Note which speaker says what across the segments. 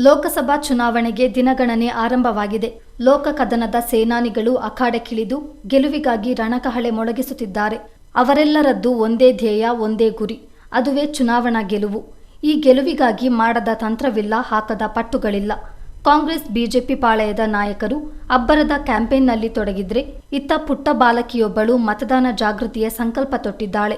Speaker 1: ಲೋಕಸಭಾ ಚುನಾವಣೆಗೆ ದಿನಗಣನೆ ಆರಂಭವಾಗಿದೆ. ಲೋಕ ಕದನದ ಸೇನಾನಿಗಳು ಅಖಾಡಕ್ಕಿಳಿದು ಗೆಲುವಿಗಾಗಿ ರಣಕಹಳೆ ಮೊಳಗಿಸುತ್ತಿದ್ದಾರೆ. ಅವರೆಲ್ಲರದ್ದು ಒಂದೇ ಧ್ಯೇಯ, ಒಂದೇ ಗುರಿ. ಅದುವೇ ಚುನಾವಣಾ ಗೆಲುವು. ಈ ಗೆಲುವಿಗಾಗಿ ಮಾಡದ ತಂತ್ರವಿಲ್ಲ, ಹಾಕದ ಪಟ್ಟುಗಳಿಲ್ಲ. ಕಾಂಗ್ರೆಸ್, ಬಿಜೆಪಿ ಪಾಳೆಯದ ನಾಯಕರು ಅಬ್ಬರದ ಕ್ಯಾಂಪೇನ್ನಲ್ಲಿ ತೊಡಗಿದ್ರೆ ಇತ್ತ ಪುಟ್ಟ ಬಾಲಕಿಯೊಬ್ಬಳು ಮತದಾನ ಜಾಗೃತಿಯ ಸಂಕಲ್ಪ ತೊಟ್ಟಿದ್ದಾಳೆ.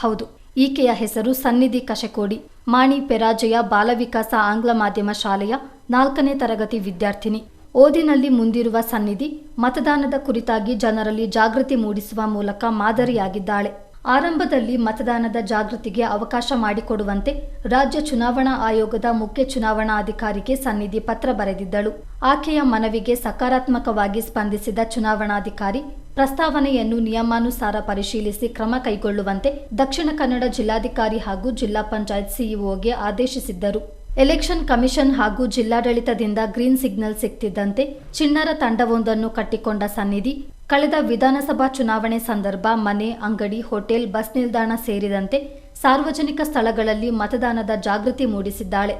Speaker 1: ಹೌದು. ಈಕೆಯ ಹೆಸರು ಸನ್ನಿಧಿ ಕಶಕೋಡಿ. ಮಾಣಿ ಪೆರಾಜೆಯ ಬಾಲವಿಕಾಸ ಆಂಗ್ಲ ಮಾಧ್ಯಮ ಶಾಲೆಯ ನಾಲ್ಕನೇ ತರಗತಿ ವಿದ್ಯಾರ್ಥಿನಿ. ಓದಿನಲ್ಲಿ ಮುಂದಿರುವ ಸನ್ನಿಧಿ ಮತದಾನದ ಕುರಿತಾಗಿ ಜನರಲ್ಲಿ ಜಾಗೃತಿ ಮೂಡಿಸುವ ಮೂಲಕ ಮಾದರಿಯಾಗಿದ್ದಾಳೆ. ಆರಂಭದಲ್ಲಿ ಮತದಾನದ ಜಾಗೃತಿಗೆ ಅವಕಾಶ ಮಾಡಿಕೊಡುವಂತೆ ರಾಜ್ಯ ಚುನಾವಣಾ ಆಯೋಗದ ಮುಖ್ಯ ಚುನಾವಣಾಧಿಕಾರಿಗೆ ಸನ್ನಿಧಿ ಪತ್ರ ಬರೆದಿದ್ದಳು. ಆಕೆಯ ಮನವಿಗೆ ಸಕಾರಾತ್ಮಕವಾಗಿ ಸ್ಪಂದಿಸಿದ ಚುನಾವಣಾಧಿಕಾರಿ ಪ್ರಸ್ತಾವನೆಯನ್ನು ನಿಯಮಾನುಸಾರ ಪರಿಶೀಲಿಸಿ ಕ್ರಮ ಕೈಗೊಳ್ಳುವಂತೆ ದಕ್ಷಿಣ ಕನ್ನಡ ಜಿಲ್ಲಾಧಿಕಾರಿ ಹಾಗೂ ಜಿಲ್ಲಾ ಪಂಚಾಯತ್ ಸಿಇಒಗೆ ಆದೇಶಿಸಿದ್ದರು. ಎಲೆಕ್ಷನ್ ಕಮಿಷನ್ ಹಾಗೂ ಜಿಲ್ಲಾಡಳಿತದಿಂದ ಗ್ರೀನ್ ಸಿಗ್ನಲ್ ಸಿಗ್ತಿದ್ದಂತೆ ಚಿನ್ನರ ತಂಡವೊಂದನ್ನು ಕಟ್ಟಿಕೊಂಡ ಸನ್ನಿಧಿ, ಕಳೆದ ವಿಧಾನಸಭಾ ಚುನಾವಣೆ ಸಂದರ್ಭ ಮನೆ, ಅಂಗಡಿ, ಹೋಟೆಲ್, ಬಸ್ ನಿಲ್ದಾಣ ಸೇರಿದಂತೆ ಸಾರ್ವಜನಿಕ ಸ್ಥಳಗಳಲ್ಲಿ ಮತದಾನದ ಜಾಗೃತಿ ಮೂಡಿಸಿದ್ದಾಳೆ.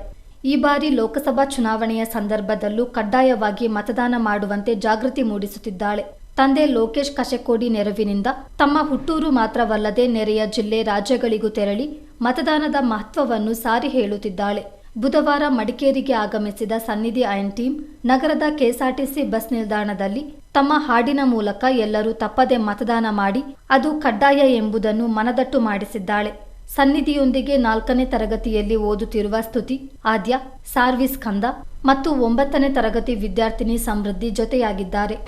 Speaker 1: ಈ ಬಾರಿ ಲೋಕಸಭಾ ಚುನಾವಣೆಯ ಸಂದರ್ಭದಲ್ಲೂ ಕಡ್ಡಾಯವಾಗಿ ಮತದಾನ ಮಾಡುವಂತೆ ಜಾಗೃತಿ ಮೂಡಿಸುತ್ತಿದ್ದಾಳೆ. ತಂದೆ ಲೋಕೇಶ್ ಕಶೆಕೋಡಿ ನೆರವಿನಿಂದ ತಮ್ಮ ಹುಟ್ಟೂರು ಮಾತ್ರವಲ್ಲದೆ ನೆರೆಯ ಜಿಲ್ಲೆ ರಾಜ್ಯಗಳಿಗೂ ತೆರಳಿ ಮತದಾನದ ಮಹತ್ವವನ್ನು ಸಾರಿ ಹೇಳುತ್ತಿದ್ದಾಳೆ. ಬುಧವಾರ ಮಡಿಕೇರಿಗೆ ಆಗಮಿಸಿದ ಸನ್ನಿಧಿ ಐನ್ ಟೀಮ್ ನಗರದ ಕೆಎಸ್ಆರ್ಟಿಸಿ ಬಸ್ ನಿಲ್ದಾಣದಲ್ಲಿ ತಮ್ಮ ಹಾಡಿನ ಮೂಲಕ ಎಲ್ಲರೂ ತಪ್ಪದೆ ಮತದಾನ ಮಾಡಿ ಅದು ಕಡ್ಡಾಯ ಎಂಬುದನ್ನು ಮನದಟ್ಟು ಮಾಡಿಸಿದ್ದಾಳೆ. ಸನ್ನಿಧಿಯೊಂದಿಗೆ ನಾಲ್ಕನೇ ತರಗತಿಯಲ್ಲಿ ಓದುತ್ತಿರುವ ಸ್ತುತಿ, ಆದ್ಯ ಸಾರ್ವಿಸ್ ಖಂದ ಮತ್ತು ಒಂಬತ್ತನೇ ತರಗತಿ ವಿದ್ಯಾರ್ಥಿನಿ ಸಮೃದ್ಧಿ ಜೊತೆಯಾಗಿದ್ದಾರೆ.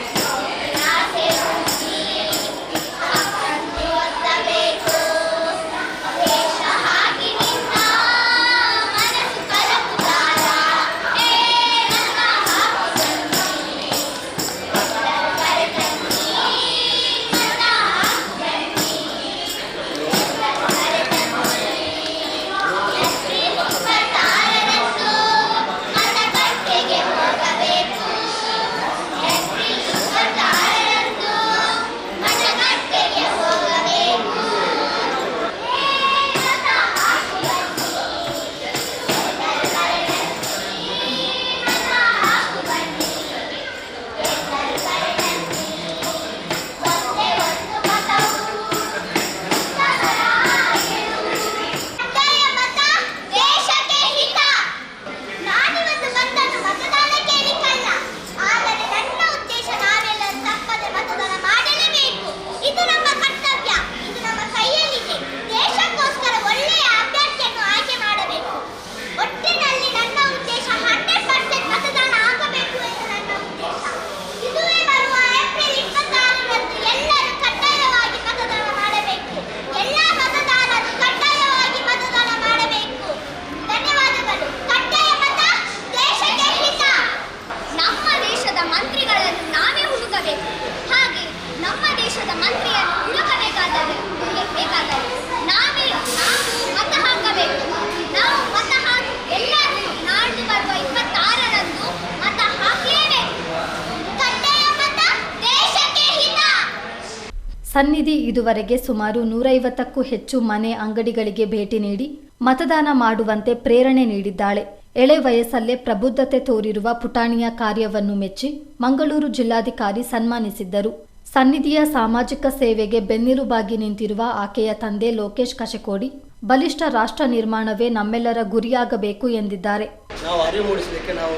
Speaker 1: ಸನ್ನಿಧಿ ಇದುವರೆಗೆ ಸುಮಾರು ನೂರೈವತ್ತಕ್ಕೂ ಹೆಚ್ಚು ಮನೆ ಅಂಗಡಿಗಳಿಗೆ ಭೇಟಿ ನೀಡಿ, ಮತದಾನ ಮಾಡುವಂತೆ ಪ್ರೇರಣೆ ನೀಡಿದ್ದಾಳೆ. ಎಳೆ ವಯಸ್ಸಲ್ಲೇ ಪ್ರಬುದ್ಧತೆ ತೋರಿರುವ ಪುಟಾಣಿಯ ಕಾರ್ಯವನ್ನು ಮೆಚ್ಚಿ, ಮಂಗಳೂರು ಜಿಲ್ಲಾಧಿಕಾರಿ ಸನ್ಮಾನಿಸಿದ್ದರು. ಸನ್ನಿಧಿಯ ಸಾಮಾಜಿಕ ಸೇವೆಗೆ ಬೆನ್ನಿರುಬಾಗಿ ನಿಂತಿರುವ ಆಕೆಯ ತಂದೆ ಲೋಕೇಶ್ ಕಶಕೋಡಿ, ಬಲಿಷ್ಠ ರಾಷ್ಟ್ರ ನಿರ್ಮಾಣವೇ ನಮ್ಮೆಲ್ಲರ ಗುರಿಯಾಗಬೇಕು ಎಂದಿದ್ದಾರೆ.
Speaker 2: ನಾವು ಅರಿವು ಮೂಡಿಸಲಿಕ್ಕೆ ನಾವು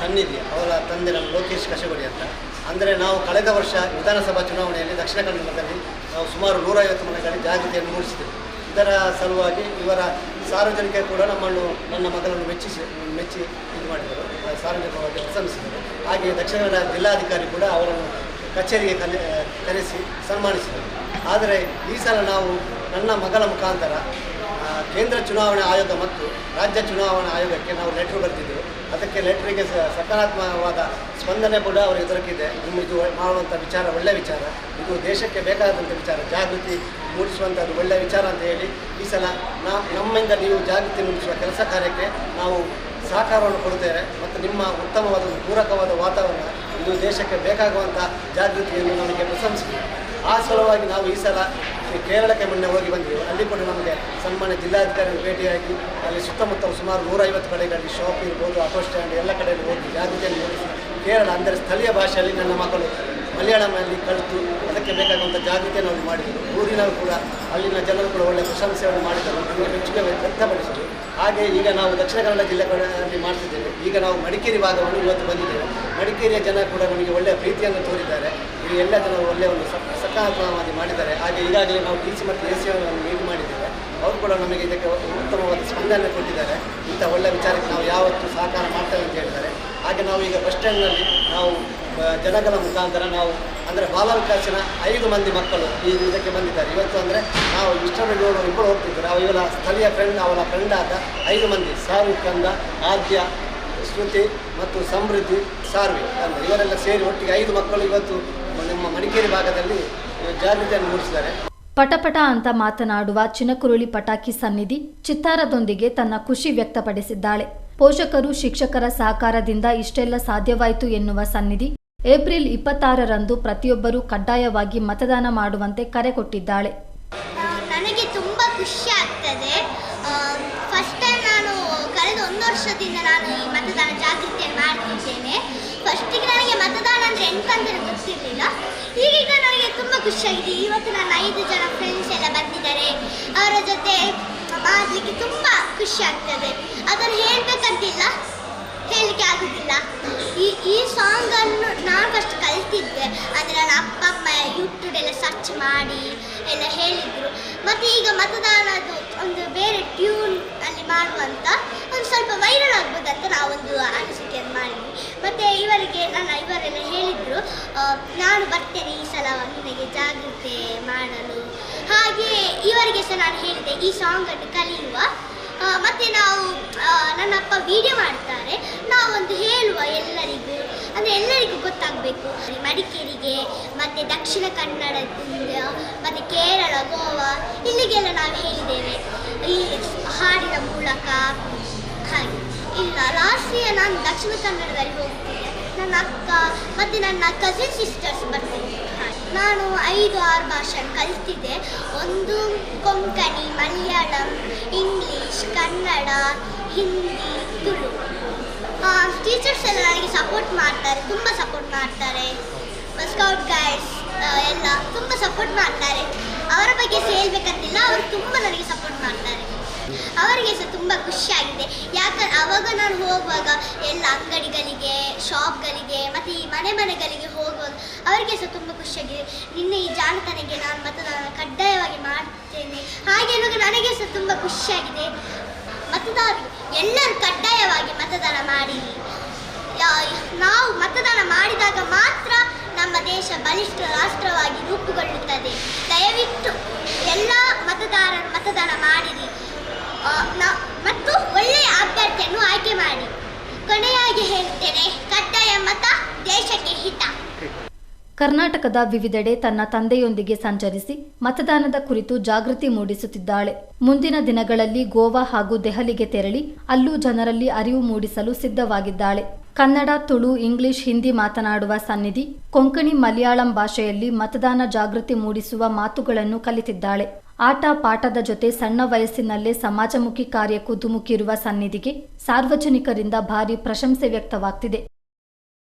Speaker 2: ಸನ್ನಿಧಿ, ಅವರ ತಂದೆ ನಮ್ಮ ಲೋಕೇಶ್ ಕಶಗೋಡಿ ಅಂತ. ಅಂದರೆ ನಾವು ಕಳೆದ ವರ್ಷ ವಿಧಾನಸಭಾ ಚುನಾವಣೆಯಲ್ಲಿ ದಕ್ಷಿಣ ಕನ್ನಡದಲ್ಲಿ ನಾವು ಸುಮಾರು ನೂರೈವತ್ತು ಮನೆಗಳಲ್ಲಿ ಜಾಗೃತಿಯನ್ನು ಮೂಡಿಸಿದೆವು ಇದರ ಸಲುವಾಗಿ ಇವರ ಸಾರ್ವಜನಿಕ ಕೂಡ ನಮ್ಮನ್ನು, ನನ್ನ ಮಗಳನ್ನು ಮೆಚ್ಚಿಸಿ, ಮೆಚ್ಚಿ ಇದು ಮಾಡಿದರು. ಸಾರ್ವಜನಿಕವಾಗಿ ಪ್ರಶಂಸಿದರು ಹಾಗೆ ದಕ್ಷಿಣ ಕನ್ನಡ ಜಿಲ್ಲಾಧಿಕಾರಿ ಕೂಡ ಅವರನ್ನು ಕಚೇರಿಗೆ ಕಲೆ ಕರೆಸಿ ಸನ್ಮಾನಿಸಿದರು. ಆದರೆ ಈ ಸಲ ನಾವು ನನ್ನ ಮಗಳ ಮುಖಾಂತರ ಕೇಂದ್ರ ಚುನಾವಣಾ ಆಯೋಗ ಮತ್ತು ರಾಜ್ಯ ಚುನಾವಣಾ ಆಯೋಗಕ್ಕೆ ನಾವು ಲೆಟ್ರ್ ಬರೆದಿದ್ದೆವು. ಅದಕ್ಕೆ ಲೆಟ್ರಿಗೆ ಸಕಾರಾತ್ಮಕವಾದ ಸ್ಪಂದನೆ ಕೂಡ ಅವರಿಗೆ ದೊರಕಿದೆ ನಿಮ್ಮ ಇದು ಮಾಡುವಂಥ ವಿಚಾರ ಒಳ್ಳೆಯ ವಿಚಾರ. ಇದು ದೇಶಕ್ಕೆ ಬೇಕಾದಂಥ ವಿಚಾರ. ಜಾಗೃತಿ ಮೂಡಿಸುವಂಥದ್ದು ಒಳ್ಳೆಯ ವಿಚಾರ ಅಂತ ಹೇಳಿ ಈ ಸಲ ನಾ ನಮ್ಮಿಂದ ನೀವು ಜಾಗೃತಿ ಮೂಡಿಸುವ ಕೆಲಸ ಕಾರ್ಯಕ್ಕೆ ನಾವು ಸಹಕಾರವನ್ನು ಕೊಡುತ್ತೇವೆ. ಮತ್ತು ನಿಮ್ಮ ಉತ್ತಮವಾದ ಪೂರಕವಾದ ವಾತಾವರಣ ಇದು ದೇಶಕ್ಕೆ ಬೇಕಾಗುವಂಥ ಜಾಗೃತಿಯನ್ನು ನಮಗೆ ಪ್ರಶಂಸಿದೆ ಆ ಸಲುವಾಗಿ ನಾವು ಈ ಸಲ ಕೇರಳಕ್ಕೆ ಮೊನ್ನೆ ಹೋಗಿ ಬಂದಿದ್ದೆವು ಅಲ್ಲಿ ಕೂಡ ನಮಗೆ ಸನ್ಮಾನ್ಯ ಜಿಲ್ಲಾಧಿಕಾರಿಗಳು ಭೇಟಿಯಾಗಿ ಅಲ್ಲಿ ಸುತ್ತಮುತ್ತ ಸುಮಾರು ನೂರೈವತ್ತು ಕಡೆಗಳಲ್ಲಿ ಶಾಪ್ ಇರ್ಬೋದು ಆಟೋ ಸ್ಟ್ಯಾಂಡ್ ಎಲ್ಲ ಕಡೆಯಲ್ಲಿ ಹೋಗಿ ಜಾಗೃತಿಯನ್ನು ಮೂಡಿಸಿ ಕೇರಳ ಅಂದರೆ ಸ್ಥಳೀಯ ಭಾಷೆಯಲ್ಲಿ ನನ್ನ ಮಕ್ಕಳು ಮಲಯಾಳಂನಲ್ಲಿ ಕಲಿತು ಅದಕ್ಕೆ ಬೇಕಾಗುವಂಥ ಜಾಗೃತಿಯನ್ನು ಅವರು ಮಾಡಿದರು. ಊರಿನವರು ಕೂಡ ಅಲ್ಲಿನ ಜನರು ಕೂಡ ಒಳ್ಳೆಯ ಪ್ರಶಂಸೆಯನ್ನು ಮಾಡಿದರು. ನಮಗೆ ಮೆಚ್ಚುಗೆ ವ್ಯಕ್ತಪಡಿಸಿದರು. ಹಾಗೆ ಈಗ ನಾವು ದಕ್ಷಿಣ ಕನ್ನಡ ಜಿಲ್ಲೆಗಳಲ್ಲಿ ಮಾಡ್ತಿದ್ದೇವೆ. ಈಗ ನಾವು ಮಡಿಕೇರಿ ಭಾಗವನ್ನು ಇವತ್ತು ಬಂದಿದ್ದೇವೆ. ಮಡಿಕೇರಿಯ ಜನ ಕೂಡ ನಮಗೆ ಒಳ್ಳೆಯ ಪ್ರೀತಿಯನ್ನು ತೋರಿದ್ದಾರೆ. ಈ ಎಲ್ಲ ಜನರು ಒಳ್ಳೆಯ ಒಂದು ಸಕ್- ಸಕಾರಾತ್ಮಕವಾಗಿ ಮಾಡಿದ್ದಾರೆ. ಹಾಗೆ ಈಗಾಗಲೇ ನಾವು ಡಿ ಸಿ ಮತ್ತು ಎ ಸಿ ಅವರನ್ನು ಮೀಟ್ ಮಾಡಿದ್ದೇವೆ. ಅವರು ಕೂಡ ನಮಗೆ ಇದಕ್ಕೆ ಉತ್ತಮವಾದ ಸ್ಪಂದನೆ ಕೊಟ್ಟಿದ್ದಾರೆ. ಇಂಥ ಒಳ್ಳೆಯ ವಿಚಾರಕ್ಕೆ ನಾವು ಯಾವತ್ತೂ ಸಹಕಾರ ಮಾಡ್ತೇವೆ ಅಂತ ಹೇಳ್ತಾರೆ. ಹಾಗೆ ನಾವು ಈಗ ಬಸ್ ಸ್ಟ್ಯಾಂಡ್ನಲ್ಲಿ ನಾವು ಜನಗಳ ಮುಖಾಂತರ ನಾವು ಅಂದರೆ ಬಾಲ ಐದು ಮಂದಿ ಮಕ್ಕಳು ಈ ಇದಕ್ಕೆ ಬಂದಿದ್ದಾರೆ. ಇವತ್ತು ಅಂದರೆ ನಾವು ಇಷ್ಟರಲ್ಲಿ ನೋಡೋ ಇಬ್ಬರು ನಾವು ಇವರ ಸ್ಥಳೀಯ ಫ್ರೆಂಡ್ ಅವರ ಫ್ರೆಂಡ್ ಆದ ಐದು ಮಂದಿ. ಸಾರು ಕಂದ ಆದ್ಯ, ಶ್ರುತಿ ಮತ್ತು ಸಮೃದ್ಧಿ, ಸಾರ್ವಿ. ಅಂದರೆ ಇವರೆಲ್ಲ ಸೇರಿ ಒಟ್ಟಿಗೆ ಐದು ಮಕ್ಕಳು ಇವತ್ತು ನಮ್ಮ ಮಡಿಕೇರಿ ಭಾಗದಲ್ಲಿ ಜಾಗೃತಿಯನ್ನು ಮೂಡಿಸಿದ್ದಾರೆ.
Speaker 1: ಪಟಪಟ ಅಂತ ಮಾತನಾಡುವ ಚಿನಕುರುಳಿ ಪಟಾಕಿ ಸನ್ನಿಧಿ ಚಿತ್ತಾರದೊಂದಿಗೆ ತನ್ನ ಖುಷಿ ವ್ಯಕ್ತಪಡಿಸಿದ್ದಾಳೆ. ಪೋಷಕರು, ಶಿಕ್ಷಕರ ಸಹಕಾರದಿಂದ ಇಷ್ಟೆಲ್ಲ ಸಾಧ್ಯವಾಯಿತು ಎನ್ನುವ ಸನ್ನಿಧಿ ಏಪ್ರಿಲ್ ಇಪ್ಪತ್ತಾರರಂದು ಪ್ರತಿಯೊಬ್ಬರೂ ಕಡ್ಡಾಯವಾಗಿ ಮತದಾನ ಮಾಡುವಂತೆ ಕರೆ ಕೊಟ್ಟಿದ್ದಾಳೆ.
Speaker 3: ನನಗೆ ತುಂಬ ಖುಷಿ ಆಗ್ತದೆ. ಫಸ್ಟ್ ಟೈಮ್ ನಾನು, ಕಳೆದ ಒಂದು ವರ್ಷದಿಂದ ನಾನು ಈ ಮತದಾನ ಜಾಗೃತಿಯನ್ನು ಮಾಡ್ತಿದ್ದೇನೆ. ಫಸ್ಟಿಗೆ ನನಗೆ ಮತದಾನ ಅಂದರೆ ಎಂತಂದ್ರೆ ಗೊತ್ತಿರಲಿಲ್ಲ. ಈಗೀಗ ನನಗೆ ತುಂಬ ಖುಷಿಯಾಗಿದೆ ಇವತ್ತು ನನ್ನ ಐದು ಜನ ಫ್ರೆಂಡ್ಸ್ ಎಲ್ಲ ಬಂದಿದ್ದಾರೆ. ಅವರ ಜೊತೆ ಮಾಡಲಿಕ್ಕೆ ತುಂಬ ಖುಷಿ ಆಗ್ತದೆ. ಅದನ್ನು ಹೇಳಬೇಕಂತಿಲ್ಲ. ಹೇಳಲಿಕ್ಕೆ ಆಗುದಿಲ್ಲ ಈ ಈ ಸಾಂಗನ್ನು ನಾನು ಫಸ್ಟ್ ಕಲಿತಿದ್ದೆ. ಅಂದರೆ ನನ್ನ ಅಪ್ಪ, ಅಮ್ಮ ಯೂಟ್ಯೂಬೆಲ್ಲ ಸರ್ಚ್ ಮಾಡಿ ಎಲ್ಲ ಹೇಳಿದರು. ಮತ್ತು ಈಗ ಮತದಾನದ್ದು ಒಂದು ಬೇರೆ ಟ್ಯೂನ್ ಅಲ್ಲಿ ಮಾಡುವಂತ ಒಂದು ಸ್ವಲ್ಪ ವೈರಲ್ ಆಗ್ಬೋದಂತ ನಾವೊಂದು ಅನಿಸಿಕೆಯನ್ನು ಮಾಡಿದ್ವಿ. ಮತ್ತು ಇವರಿಗೆ ನನ್ನ ಇವರೆಲ್ಲ ಹೇಳಿದರು ನಾನು ಬರ್ತೇನೆ ಈ ಸಲ ನಿನಗೆ ಜಾಗೃತಿ ಮಾಡಲು. ಹಾಗೆ ಇವರಿಗೆ ಸಹ ನಾನು ಹೇಳಿದೆ, ಈ ಸಾಂಗನ್ನು ಕಲಿಯುವ. ಮತ್ತೆ ನಾವು ನನ್ನ ಅಪ್ಪ ವಿಡಿಯೋ ಮಾಡ್ತಾರೆ. ನಾವೊಂದು ಹೇಳುವ ಎಲ್ಲರಿಗೂ. ಅಂದರೆ ಎಲ್ಲರಿಗೂ ಗೊತ್ತಾಗಬೇಕು. ಮಡಿಕೇರಿಗೆ, ಮತ್ತು ದಕ್ಷಿಣ ಕನ್ನಡದಿಂದ, ಮತ್ತು ಕೇರಳ, ಗೋವಾ, ಇಲ್ಲಿಗೆಲ್ಲ ನಾವು ಹೇಳಿದ್ದೇವೆ. ಈ ಹಾಡಿನ ಮೂಲಕ. ಹಾಗೆ. ಇಲ್ಲ, ರಾಷ್ಟ್ರೀಯ ನಾನು ದಕ್ಷಿಣ ಕನ್ನಡದಲ್ಲಿ ಹೋಗ್ತೇನೆ. ನನ್ನ ಅಕ್ಕ, ಮತ್ತು ನನ್ನ ಕಸಿನ್ ಸಿಸ್ಟರ್ಸ್ ಬರ್ತೇನೆ. ನಾನು ಐದು ಆರು ಭಾಷೆ ಕಲ್ತಿದ್ದೆ. ಒಂದು ಕೊಂಕಣಿ, ಮಲಯಾಳಂ, ಇಂಗ್ಲೀಷ್, ಕನ್ನಡ, ಹಿಂದಿ, ತುಳು. ಟೀಚರ್ಸ್ ಎಲ್ಲ ನನಗೆ ಸಪೋರ್ಟ್ ಮಾಡ್ತಾರೆ, ತುಂಬ ಸಪೋರ್ಟ್ ಮಾಡ್ತಾರೆ. ಸ್ಕೌಟ್ ಗೈಡ್ಸ್ ಎಲ್ಲ ತುಂಬ ಸಪೋರ್ಟ್ ಮಾಡ್ತಾರೆ. ಅವರ ಬಗ್ಗೆ ಸೇಲ್ಬೇಕಂತಿಲ್ಲ ಅವರು ತುಂಬ ನನಗೆ ಸಪೋರ್ಟ್ ಮಾಡ್ತಾರೆ. ಅವರಿಗೆ ಸಹ ತುಂಬ ಖುಷಿಯಾಗಿದೆ. ಯಾಕಂದ್ರೆ ಅವಾಗ ನಾನು ಹೋಗುವಾಗ ಎಲ್ಲ ಅಂಗಡಿಗಳಿಗೆ ಶಾಪ್ಗಳಿಗೆ ಮತ್ತು ಈ ಮನೆ ಮನೆಗಳಿಗೆ ಹೋಗುವಾಗ ಅವರಿಗೆ ಸಹ ತುಂಬ ಖುಷಿಯಾಗಿದೆ ನಿನ್ನೆ ಈ ಜಾಣತನಿಗೆ ನಾನು ಮತದಾನ ಕಡ್ಡಾಯವಾಗಿ ಮಾಡ್ತೇನೆ. ಹಾಗೆ ನನಗೆ ಸಹ ತುಂಬ ಖುಷಿಯಾಗಿದೆ ಮತದಾರರು ಎಲ್ಲರೂ ಕಡ್ಡಾಯವಾಗಿ ಮತದಾನ ಮಾಡಿರಿ ಯಾ- ನಾವು ಮತದಾನ ಮಾಡಿದಾಗ ಮಾತ್ರ ನಮ್ಮ ದೇಶ ಬಲಿಷ್ಠ ರಾಷ್ಟ್ರವಾಗಿ ರೂಪುಗೊಳ್ಳುತ್ತದೆ. ದಯವಿಟ್ಟು ಎಲ್ಲ ಮತದಾರರು ಮತದಾನ ಮಾಡಿರಿ. ಮತ್ತು ಒಳ್ಳೆಯ ಅಭ್ಯರ್ಥಿಯನ್ನು ಆಯ್ಕೆ ಮಾಡಿ. ಕೊನೆಯಾಗಿ ಹೇಳ್ತೇನೆ, ಕಡ್ಡಾಯ ಮತ ದೇಶಕ್ಕೆ ಹಿತ.
Speaker 1: ಕರ್ನಾಟಕದ ವಿವಿಧೆಡೆ ತನ್ನ ತಂದೆಯೊಂದಿಗೆ ಸಂಚರಿಸಿ ಮತದಾನದ ಕುರಿತು ಜಾಗೃತಿ ಮೂಡಿಸುತ್ತಿದ್ದಾಳೆ. ಮುಂದಿನ ದಿನಗಳಲ್ಲಿ ಗೋವಾ ಹಾಗೂ ದೆಹಲಿಗೆ ತೆರಳಿ ಅಲ್ಲೂ ಜನರಲ್ಲಿ ಅರಿವು ಮೂಡಿಸಲು ಸಿದ್ಧವಾಗಿದ್ದಾಳೆ. ಕನ್ನಡ, ತುಳು, ಇಂಗ್ಲಿಷ್, ಹಿಂದಿ ಮಾತನಾಡುವ ಸನ್ನಿಧಿ, ಕೊಂಕಣಿ ಮಲಯಾಳಂ ಭಾಷೆಯಲ್ಲಿ ಮತದಾನ ಜಾಗೃತಿ ಮೂಡಿಸುವ ಮಾತುಗಳನ್ನು ಕಲಿತಿದ್ದಾಳೆ. ಆಟ ಪಾಠದ ಜೊತೆ ಸಣ್ಣ ವಯಸ್ಸಿನಲ್ಲೇ ಸಮಾಜಮುಖಿ ಕಾರ್ಯಕ್ಕೂ ಧುಮುಕಿರುವ ಸನ್ನಿಧಿಗೆ ಸಾರ್ವಜನಿಕರಿಂದ ಭಾರಿ ಪ್ರಶಂಸೆ ವ್ಯಕ್ತವಾಗ್ತಿದೆ.